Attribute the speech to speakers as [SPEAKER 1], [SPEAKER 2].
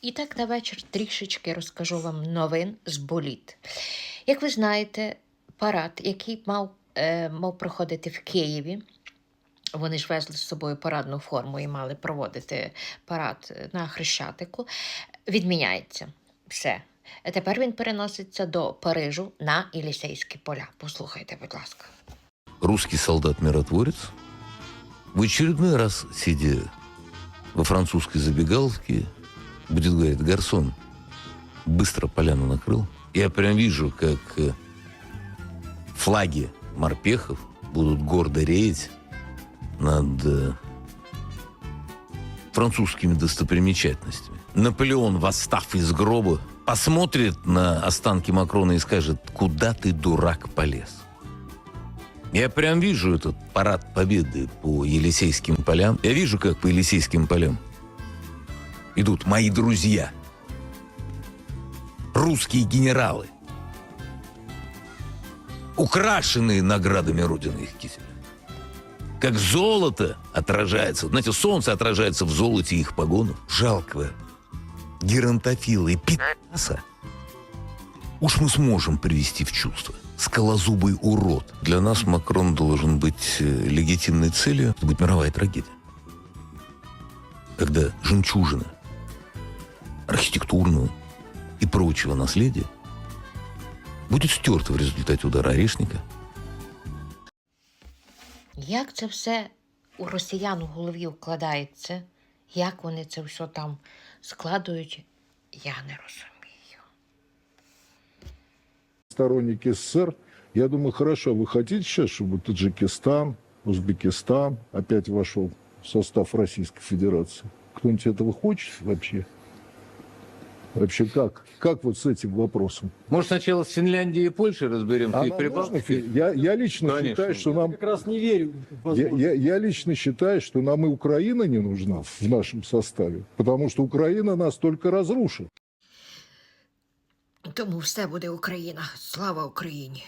[SPEAKER 1] І так на вечір трішечки розкажу вам новин з боліт. Як ви знаєте, парад, який мав, е, мав проходити в Києві, вони ж везли з собою парадну форму і мали проводити парад на Хрещатику, відміняється. Все. Тепер він переноситься до Парижу на Єлісейські поля. Послухайте, будь ласка.
[SPEAKER 2] русский солдат-миротворец, в очередной раз, сидя во французской забегаловке, будет говорить, гарсон, быстро поляну накрыл. Я прям вижу, как э, флаги морпехов будут гордо реять над э, французскими достопримечательностями. Наполеон, восстав из гроба, посмотрит на останки Макрона и скажет, куда ты, дурак, полез? Я прям вижу этот парад победы по Елисейским полям. Я вижу, как по Елисейским полям идут мои друзья, русские генералы, украшенные наградами Родины их киселя. Как золото отражается, знаете, солнце отражается в золоте их погонов. Жалкого геронтофила и пи***аса. Уж мы сможем привести в чувство. Скалозубый урод. Для нас Макрон должен быть э, легитимной целью. Это будет мировая трагедия. Когда жемчужина архитектурного и прочего наследия будет стерта в результате удара орешника.
[SPEAKER 1] Як це все у росіян у голові вкладається? Як вони це все там складують, я не розумію.
[SPEAKER 3] сторонники СССР. Я думаю, хорошо, вы хотите сейчас, чтобы Таджикистан, Узбекистан опять вошел в состав Российской Федерации? Кто-нибудь этого хочет вообще? Вообще как? Как вот с этим вопросом?
[SPEAKER 4] Может, сначала с Финляндией и Польшей разберемся,
[SPEAKER 3] А
[SPEAKER 4] и
[SPEAKER 3] нам
[SPEAKER 4] Прибалтикой?
[SPEAKER 3] нужно? я, я лично
[SPEAKER 4] Конечно.
[SPEAKER 3] считаю, что нам...
[SPEAKER 5] как раз не верю. в
[SPEAKER 3] Я,
[SPEAKER 5] возможность.
[SPEAKER 3] я- я лично считаю, что нам и Украина не нужна в нашем составе, потому что Украина нас только разрушит.
[SPEAKER 1] Тому все буде Україна. Слава Україні!